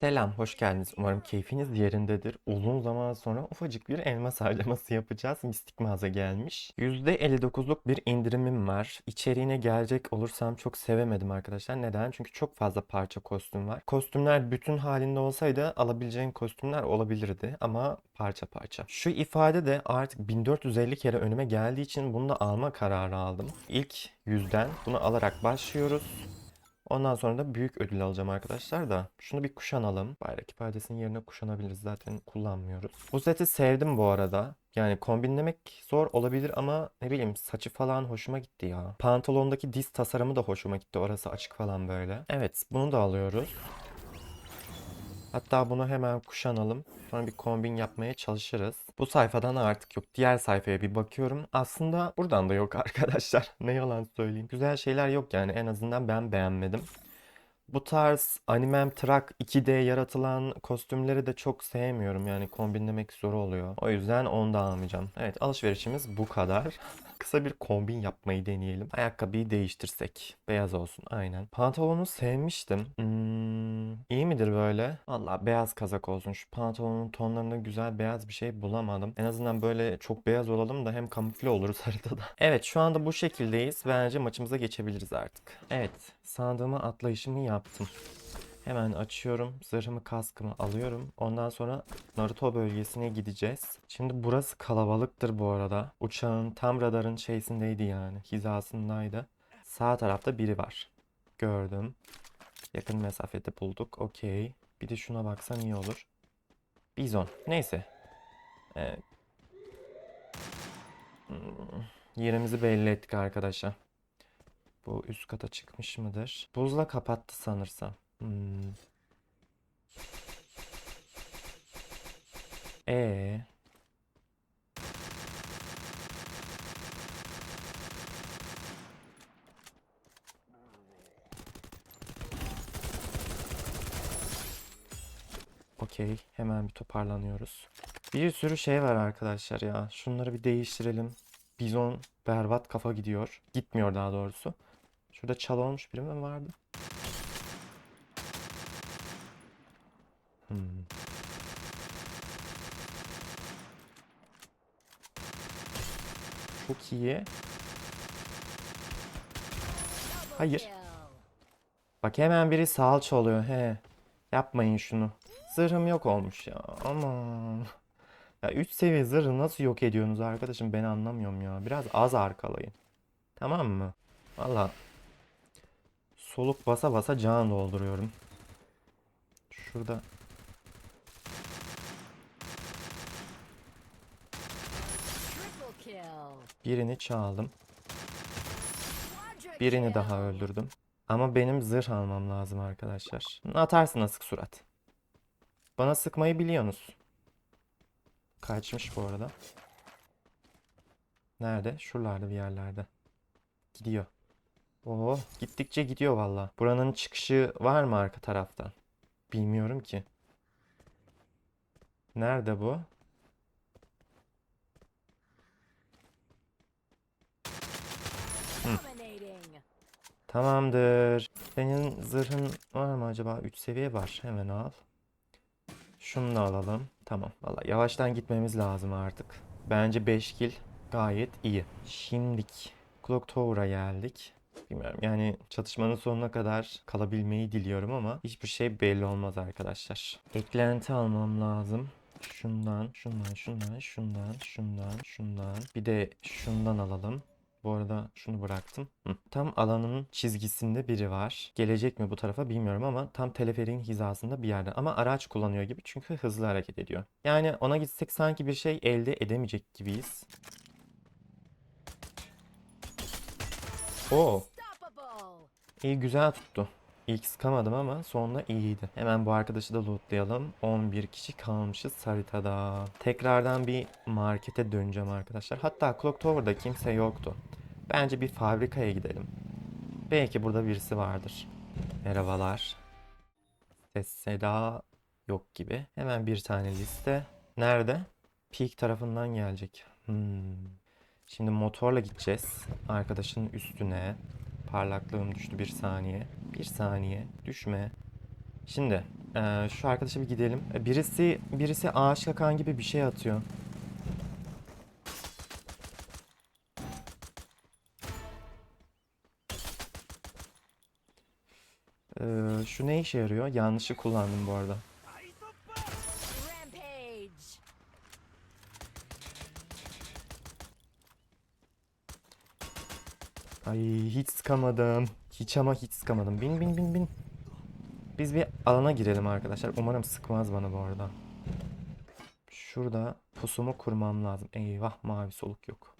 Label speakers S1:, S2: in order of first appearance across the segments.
S1: Selam, hoş geldiniz. Umarım keyfiniz yerindedir. Uzun zaman sonra ufacık bir elmas harcaması yapacağız. Mistik mağaza gelmiş. %59'luk bir indirimim var. İçeriğine gelecek olursam çok sevemedim arkadaşlar. Neden? Çünkü çok fazla parça kostüm var. Kostümler bütün halinde olsaydı alabileceğim kostümler olabilirdi ama parça parça. Şu ifade de artık 1450 kere önüme geldiği için bunu da alma kararı aldım. İlk yüzden bunu alarak başlıyoruz. Ondan sonra da büyük ödül alacağım arkadaşlar da. Şunu bir kuşanalım. Bayrak ifadesinin yerine kuşanabiliriz. Zaten kullanmıyoruz. Bu seti sevdim bu arada. Yani kombinlemek zor olabilir ama ne bileyim saçı falan hoşuma gitti ya. Pantolondaki diz tasarımı da hoşuma gitti. Orası açık falan böyle. Evet bunu da alıyoruz. Hatta bunu hemen kuşanalım. Sonra bir kombin yapmaya çalışırız. Bu sayfadan artık yok. Diğer sayfaya bir bakıyorum. Aslında buradan da yok arkadaşlar. Ne yalan söyleyeyim. Güzel şeyler yok yani. En azından ben beğenmedim. Bu tarz Animem Truck 2D yaratılan kostümleri de çok sevmiyorum. Yani kombinlemek zor oluyor. O yüzden onu da almayacağım. Evet alışverişimiz bu kadar. Kısa bir kombin yapmayı deneyelim. Ayakkabıyı değiştirsek. Beyaz olsun aynen. Pantolonu sevmiştim. Hmm, iyi midir böyle? Valla beyaz kazak olsun. Şu pantolonun tonlarında güzel beyaz bir şey bulamadım. En azından böyle çok beyaz olalım da hem kamufle oluruz haritada. Evet şu anda bu şekildeyiz. Bence maçımıza geçebiliriz artık. Evet sandığıma atlayışımı yaptım. Hemen açıyorum. Zırhımı kaskımı alıyorum. Ondan sonra Naruto bölgesine gideceğiz. Şimdi burası kalabalıktır bu arada. Uçağın tam radarın şeysindeydi yani. Hizasındaydı. Sağ tarafta biri var. Gördüm. Yakın mesafede bulduk. Okey. Bir de şuna baksam iyi olur. Bizon. Neyse. Evet. Hmm, Yerimizi belli ettik arkadaşlar. Bu üst kata çıkmış mıdır? Buzla kapattı sanırsam. Hmm. E Okey, hemen bir toparlanıyoruz. Bir sürü şey var arkadaşlar ya. Şunları bir değiştirelim. Bizon berbat kafa gidiyor. Gitmiyor daha doğrusu. Şurada çal olmuş biri mi vardı? Hmm. Çok iyi. Hayır. Bak hemen biri salça oluyor. He. Yapmayın şunu. Zırhım yok olmuş ya. Aman. Ya 3 seviye zırhı nasıl yok ediyorsunuz arkadaşım ben anlamıyorum ya. Biraz az arkalayın. Tamam mı? Valla soluk basa basa can dolduruyorum. Şurada
S2: Triple kill.
S1: Birini çaldım. Birini daha öldürdüm. Ama benim zırh almam lazım arkadaşlar. Atarsın asık surat. Bana sıkmayı biliyorsunuz. Kaçmış bu arada. Nerede? Şuralarda bir yerlerde. Gidiyor. Oo, gittikçe gidiyor valla. Buranın çıkışı var mı arka taraftan? Bilmiyorum ki. Nerede bu? Tamamdır. Senin zırhın var mı acaba? 3 seviye var. Hemen al. Şunu da alalım. Tamam. Valla yavaştan gitmemiz lazım artık. Bence 5 kill gayet iyi. Şimdik Clock Tower'a geldik. Bilmiyorum yani çatışmanın sonuna kadar kalabilmeyi diliyorum ama hiçbir şey belli olmaz arkadaşlar. Eklenti almam lazım. Şundan, şundan, şundan, şundan, şundan, şundan. Bir de şundan alalım. Bu arada şunu bıraktım. Hı. Tam alanın çizgisinde biri var. Gelecek mi bu tarafa bilmiyorum ama tam teleferiğin hizasında bir yerde. Ama araç kullanıyor gibi çünkü hızlı hareket ediyor. Yani ona gitsek sanki bir şey elde edemeyecek gibiyiz. Oo, iyi güzel tuttu. İlk sıkamadım ama sonunda iyiydi. Hemen bu arkadaşı da lootlayalım. 11 kişi kalmışız haritada. Tekrardan bir markete döneceğim arkadaşlar. Hatta Clock Tower'da kimse yoktu. Bence bir fabrikaya gidelim. Belki burada birisi vardır. Merhabalar. Ses seda yok gibi. Hemen bir tane liste. Nerede? Peak tarafından gelecek. Hmm. Şimdi motorla gideceğiz. Arkadaşın üstüne. Parlaklığım düştü bir saniye. Bir saniye. Düşme. Şimdi şu arkadaşa bir gidelim. Birisi birisi ağaç kakan gibi bir şey atıyor. Ee, şu işe yarıyor? Yanlışı kullandım bu arada. Ay hiç sıkamadım. Hiç ama hiç sıkamadım. Bin bin bin bin. Biz bir alana girelim arkadaşlar. Umarım sıkmaz bana bu arada. Şurada pusumu kurmam lazım. Eyvah mavi soluk yok.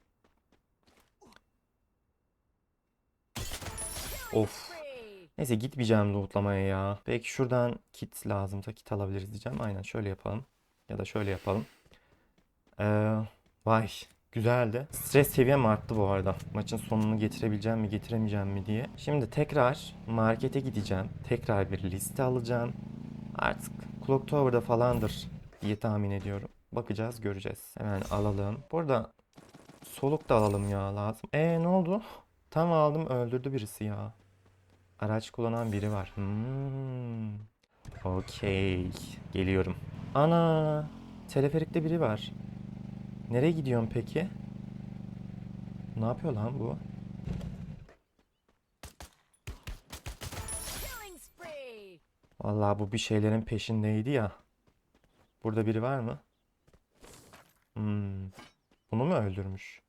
S1: Of. Neyse gitmeyeceğim lootlamaya ya. Belki şuradan kit lazımsa kit alabiliriz diyeceğim. Aynen şöyle yapalım. Ya da şöyle yapalım. Ee, vay güzeldi. Stres seviyem arttı bu arada. Maçın sonunu getirebileceğim mi getiremeyeceğim mi diye. Şimdi tekrar markete gideceğim. Tekrar bir liste alacağım. Artık Clock Tower'da falandır diye tahmin ediyorum. Bakacağız göreceğiz. Hemen alalım. Burada soluk da alalım ya lazım. E ne oldu? Tam aldım öldürdü birisi ya. Araç kullanan biri var. Hmm. Okey. Geliyorum. Ana. Teleferikte biri var. Nereye gidiyorsun peki? Ne yapıyor lan bu? Vallahi bu bir şeylerin peşindeydi ya. Burada biri var mı? Hmm. Bunu mu öldürmüş?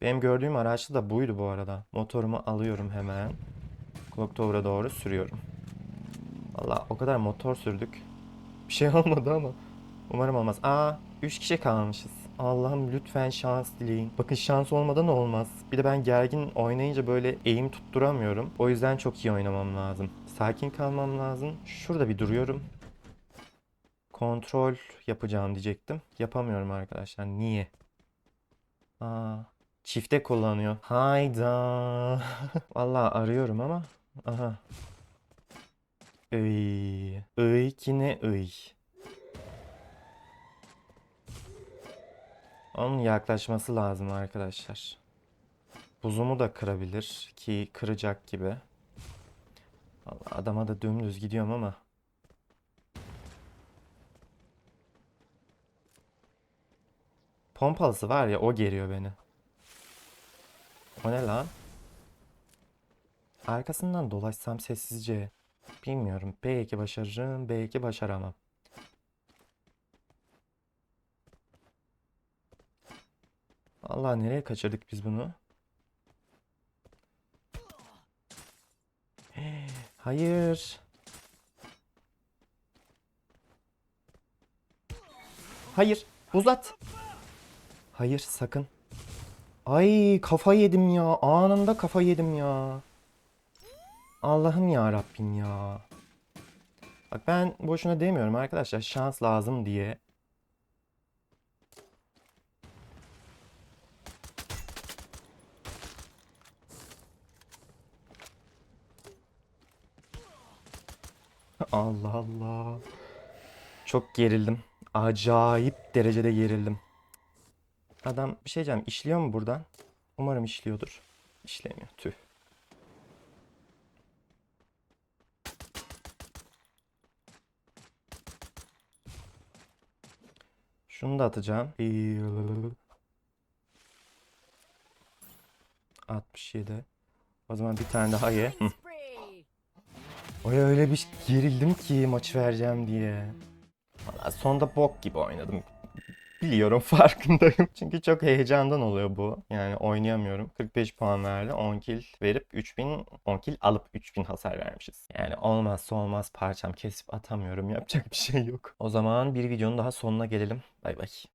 S1: Benim gördüğüm araçlı da buydu bu arada. Motorumu alıyorum hemen. Clock Tower'a doğru sürüyorum. Vallahi o kadar motor sürdük. Bir şey olmadı ama. Umarım olmaz. Aa, 3 kişi kalmışız. Allah'ım lütfen şans dileyin. Bakın şans olmadan olmaz. Bir de ben gergin oynayınca böyle eğim tutturamıyorum. O yüzden çok iyi oynamam lazım. Sakin kalmam lazım. Şurada bir duruyorum. Kontrol yapacağım diyecektim. Yapamıyorum arkadaşlar. Niye? Aa, çifte kullanıyor. Hayda. Vallahi arıyorum ama. Aha. Iy. Iy ki ne iy. Onun yaklaşması lazım arkadaşlar. Buzumu da kırabilir ki kıracak gibi. Vallahi adama da dümdüz gidiyorum ama. Pompalısı var ya o geriyor beni. O ne lan? Arkasından dolaşsam sessizce. Bilmiyorum. Belki başarırım, belki başaramam. Allah nereye kaçırdık biz bunu? Hayır. Hayır. Uzat. Hayır sakın. Ay kafa yedim ya. Anında kafa yedim ya. Allah'ım ya Rabbim ya. Bak ben boşuna demiyorum arkadaşlar. Şans lazım diye. Allah Allah. Çok gerildim. Acayip derecede gerildim. Adam bir şey diyeceğim. İşliyor mu buradan? Umarım işliyordur. İşlemiyor. Tüh. Şunu da atacağım. 67. O zaman bir tane daha ye. Oya öyle bir gerildim ki maçı vereceğim diye. Valla sonda bok gibi oynadım. Biliyorum farkındayım. Çünkü çok heyecandan oluyor bu. Yani oynayamıyorum. 45 puan verdi. 10 kill verip 3000, 10 kill alıp 3000 hasar vermişiz. Yani olmazsa olmaz parçam kesip atamıyorum. Yapacak bir şey yok. O zaman bir videonun daha sonuna gelelim. Bay bay.